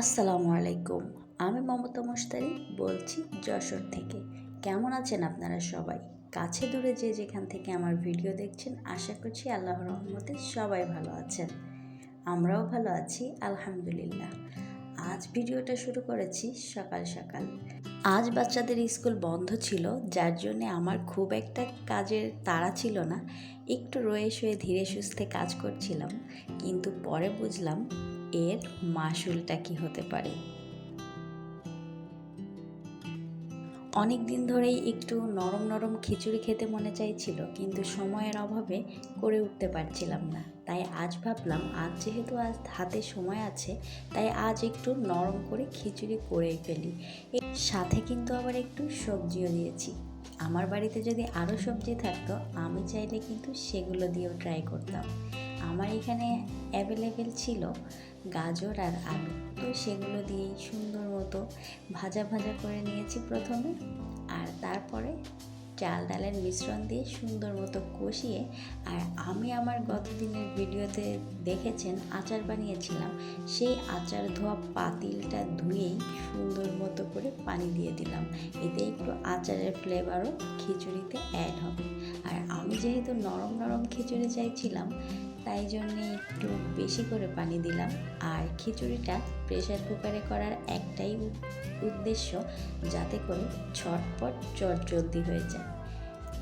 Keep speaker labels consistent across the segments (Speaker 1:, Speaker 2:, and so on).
Speaker 1: আসসালামু আলাইকুম। আমি মমতা মুস্তারি বলছি যশোর থেকে। কেমন আছেন আপনারা সবাই? কাছে দূরে যে যেখান থেকে আমার ভিডিও দেখছেন, আশা করছি আল্লাহ রহমতে সবাই ভালো আছেন। আমরাও ভালো আছি, আলহামদুলিল্লাহ। আজ ভিডিওটা শুরু করেছি সকাল সকাল। আজ বাচ্চাদের স্কুল বন্ধ ছিল, যার জন্যে আমার খুব একটা কাজের তাড়া ছিল না। একটু রয়ে শুয়ে ধীরে সুস্থে কাজ করছিলাম, কিন্তু পরে বুঝলাম এর মাসুলটা কি হতে পারে? অনেক দিন ধরেই একটু নরম নরম খিচুড়ি খেতে মনে চাইছিল, কিন্তু সময়ের অভাবে করে উঠতে পারছিলাম না। তাই আজ ভাবলাম, আজ যেহেতু আজ হাতে সময় আছে, তাই আজ একটু নরম করে খিচুড়ি করে ফেলি। সাথে কিন্তু আবার একটু সবজিও দিয়েছি। আমার বাড়িতে যদি আরও সবজি থাকতো, আমি চাইলে কিন্তু সেগুলো দিয়েও ট্রাই করতাম। আমার এখানে অ্যাভেলেবেল ছিল গাজর আর আলু। তো সেগুলো দিয়েই সুন্দর মতো ভাজা ভাজা করে নিয়েছি প্রথমে, আর তারপরে চাল ডালের মিশ্রণ দিয়ে সুন্দর মতো কষিয়ে আর আমি আমার গতদিনের ভিডিওতে দেখেছেন আচার বানিয়েছিলাম, সেই আচার ধোয়া পাতিলটা ধুয়েই সুন্দর মতো করে পানি দিয়ে দিলাম। এতে একটু আচারের ফ্লেভারও খিচুড়িতে অ্যাড হবে। আর আমি যেহেতু নরম নরম খিচুড়ি চাইছিলাম তাই জন্যে একটু বেশি করে পানি দিলাম। আর খিচুড়িটা প্রেশার কুকারে করার একটাই উদ্দেশ্য যাতে করে ঝটপট জলদি হয়ে যায়।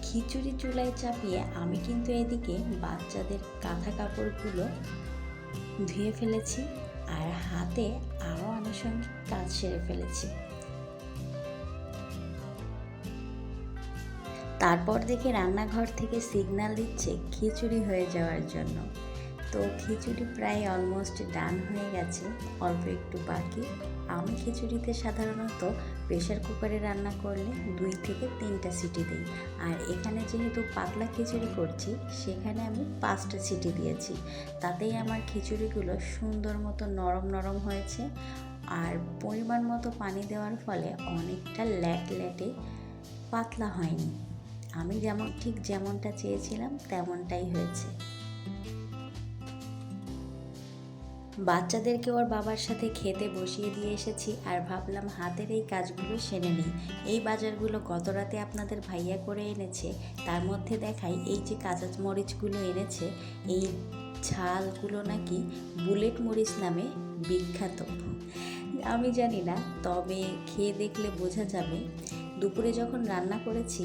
Speaker 1: খিচুড়ি চুলায় চাপিয়ে আমি কিন্তু এদিকে বাচ্চাদের কাঁথা কাপড়গুলো ধুয়ে ফেলেছি। আর হাতে আরও আনুষঙ্গিক কাজ সেরে ফেলেছি। তারপর দেখে রান্নাঘর থেকে সিগন্যাল দিচ্ছে খিচুড়ি হয়ে যাওয়ার জন্য। তো খিচুড়ি প্রায় অলমোস্ট ডান হয়ে গেছে, অল্প একটু বাকি। আমি খিচুড়িতে সাধারণত প্রেশার কুকারে রান্না করলে দুই থেকে তিনটা সিটি দিই। আর এখানে যেহেতু পাতলা খিচুড়ি করছি, সেখানে আমি পাঁচটা সিটি দিয়েছি। তাতেই আমার খিচুড়িগুলো সুন্দর মতো নরম নরম হয়েছে। আর পরিমাণ মতো পানি দেওয়ার ফলে অনেকটা ল্যাট ল্যাটে পাতলা হয়নি। আমি যেমন, ঠিক যেমনটা চেয়েছিলাম তেমনটাই হয়েছে। বাচ্চাদেরকে ওর বাবার সাথে খেতে বসিয়ে দিয়ে এসেছি আর ভাবলাম হাতের এই কাজগুলো সেরে নিই। এই বাজারগুলো গত রাতে আপনাদের ভাইয়া করে এনেছে। তার মধ্যে দেখাই এই যে কাঁচা মরিচগুলো এনেছে, এই ঝালগুলো নাকি বুলেট মরিচ নামে বিখ্যাত। আমি জানি না, তবে খেয়ে দেখলে বোঝা যাবে। দুপুরে যখন রান্না করেছি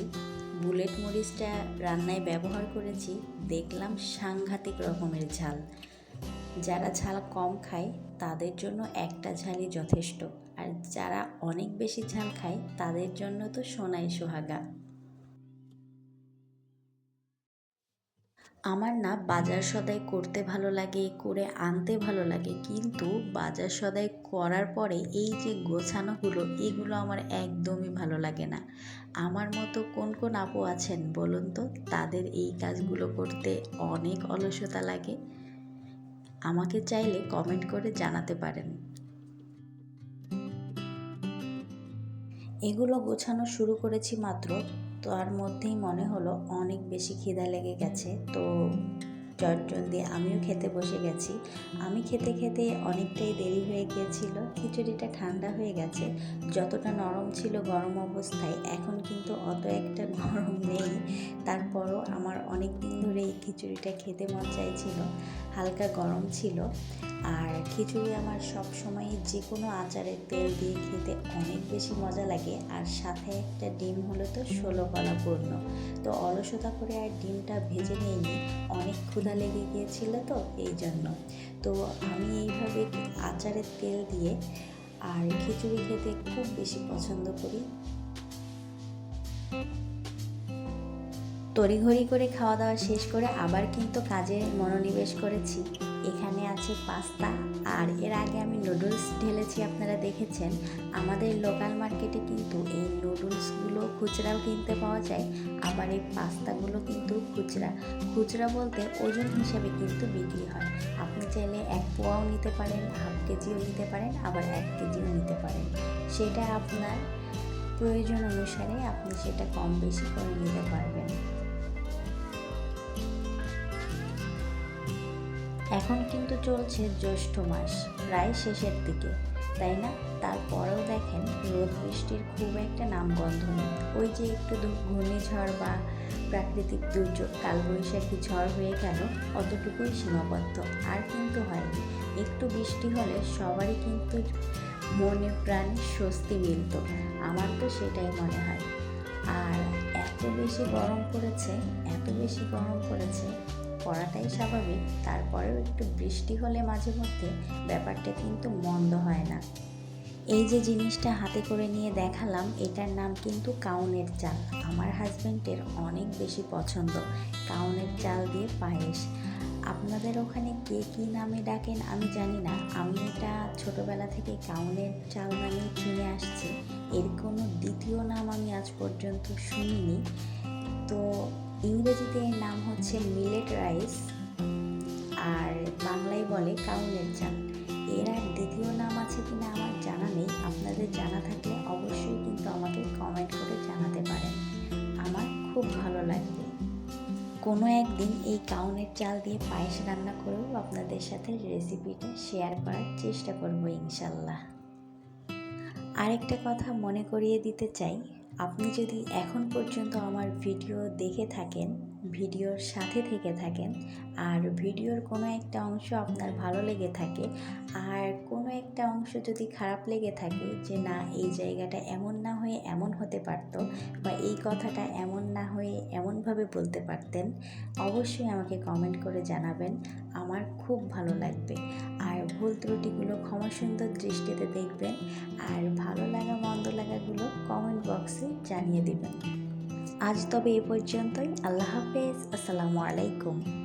Speaker 1: বুলেট মরিচটা রান্নায় ব্যবহার করেছি, দেখলাম সাংঘাতিক রকমের ঝাল। যারা ঝাল কম খায়, তাদের জন্য একটা ঝালই যথেষ্ট। আর যারা অনেক বেশি ঝাল খায়, তাদের জন্য তো সোনাই সোহাগা। আমার না বাজার সদাই করতে ভালো লাগে, করে আনতে ভালো লাগে। কিন্তু বাজার সদাই করার পরে এই যে গোছানোগুলো এগুলো আমার একদমই ভালো লাগে না। আমার মতো কোন কোন আপু আছেন বলুন তো? তাদের এই কাজগুলো করতে অনেক অলসতা লাগে। আমাকে চাইলে কমেন্ট করে জানাতে পারেন। এগুলো গোছানো শুরু করেছি মাত্র তার মধ্যেই মনে হলো অনেক বেশি খিদা লেগে গেছে তো চটজলদি আমিও খেতে বসে গেছি। আমি খেতে খেতে অনেকটাই দেরি হয়ে গিয়েছিল, খিচুড়িটা ঠান্ডা হয়ে গেছে। যতটা নরম ছিল গরম অবস্থায়, এখন কিন্তু অত একটা গরম নেই। তারপরও আমার অনেক দিন ধরে এই খিচুড়িটা খেতে মন চাইছিল, হালকা গরম ছিল। আর খিচুড়ি আমার সব সময় যে কোনো আচারের তেল দিয়ে খেতে অনেক বেশি মজা লাগে। আর সাথে একটা ডিম হলো তো ষোলো কলা পূর্ণ। তো অলসতা করে আর ডিমটা ভেজে নিইনি, অনেক ক্ষুধা লেগে গিয়েছিল তো এই জন্য। তো আমি এইভাবে আচারের তেল দিয়ে আর খিচুড়ি খেতে খুব বেশি পছন্দ করি। তড়িঘড়ি করে খাওয়া দাওয়া শেষ করে আবার কিন্তু কাজে মনোনিবেশ করেছি। এখানে আছে পাস্তা, আর এর আগে আমি নুডলস ঢেলেছি, আপনারা দেখেছেন। আমাদের লোকাল মার্কেটে কিন্তু এই নুডলসগুলো খুচরাও কিনতে পাওয়া যায়, আবার এই পাস্তাগুলো কিন্তু খুচরা। খুচরা বলতে ওজন হিসাবে কিন্তু বিক্রি হয়। আপনি চাইলে এক পোয়াও নিতে পারেন, হাফ কেজিও নিতে পারেন, আবার এক কেজিও নিতে পারেন। সেটা আপনার প্রয়োজন অনুসারে আপনি সেটা কম বেশি করে নিতে পারবেন। এখন কিন্তু চলছে জ্যৈষ্ঠ মাস, প্রায় শেষের দিকে, তাই না? তারপরেও দেখেন রোদ বৃষ্টির খুব একটা নামগন্ধ নেই। ওই যে একটু ঘূর্ণিঝড় বা প্রাকৃতিক দুর্যোগ, কালবৈশাখী ঝড় হয়ে গেল, অতটুকুই সীমাবদ্ধ। আর কিন্তু হয়নি। একটু বৃষ্টি হলে সবারই কিন্তু মনে প্রাণে স্বস্তি মিলত। আমার তো সেটাই মনে হয়। আর এত বেশি গরম পড়েছে, এত বেশি গরম পড়েছে পড়াটাই স্বাভাবিক, তারপরেও একটু বৃষ্টি হলে মাঝে মধ্যে ব্যাপারটা কিন্তু মন্দ হয় না। এই যে জিনিসটা হাতে করে নিয়ে দেখালাম, এটার নাম কিন্তু কাউনের চাল। আমার হাজব্যান্ডের অনেক বেশি পছন্দ, কাউনের চাল দিয়ে পায়েস। আপনাদের ওখানে কে কী নামে ডাকেন আমি জানি না। আমি এটা ছোটোবেলা থেকে কাউনের চাল নামে কিনে আসছি। এর কোনো দ্বিতীয় নাম আমি আজ পর্যন্ত শুনিনি। তো ইংরেজিতে এর নাম হচ্ছে মিলেট রাইস আর বাংলায় বলে কাউনের চাল। এর আর দ্বিতীয় নাম আছে কিনা আমার জানা নেই। আপনাদের জানা থাকলে অবশ্যই কিন্তু আমাকে কমেন্ট করে জানাতে পারেন। আমার খুব ভালো লাগবে। কোনো একদিন এই কাউনের চাল দিয়ে পায়েস রান্না করেও আপনাদের সাথে রেসিপিটা শেয়ার করার চেষ্টা করব ইনশাল্লাহ। আরেকটা কথা মনে করিয়ে দিতে চাই। আপনি যদি এখন পর্যন্ত আমার ভিডিও দেখে থাকেন, ভিডিওর সাথে থেকে থাকেন, আর ভিডিওর কোনো একটা অংশ আপনার ভালো লেগে থাকে, আর কোনো একটা অংশ যদি খারাপ লেগে থাকে যে না, এই জায়গাটা এমন না হয়ে এমন হতে পারতো বা এই কথাটা এমন না হয়ে এমনভাবে বলতে পারতেন, অবশ্যই আমাকে কমেন্ট করে জানাবেন। আমার খুব ভালো লাগবে। আর ভুল ত্রুটিগুলো ক্ষমা সুন্দর দৃষ্টিতে দেখবেন। আর ভালো লাগা, মন্দ লাগাগুলো কমেন্ট বক্সে জানিয়ে দেবেন। আজ তবে এ পর্যন্তই। আল্লাহ হাফেজ। আসসালামু আলাইকুম।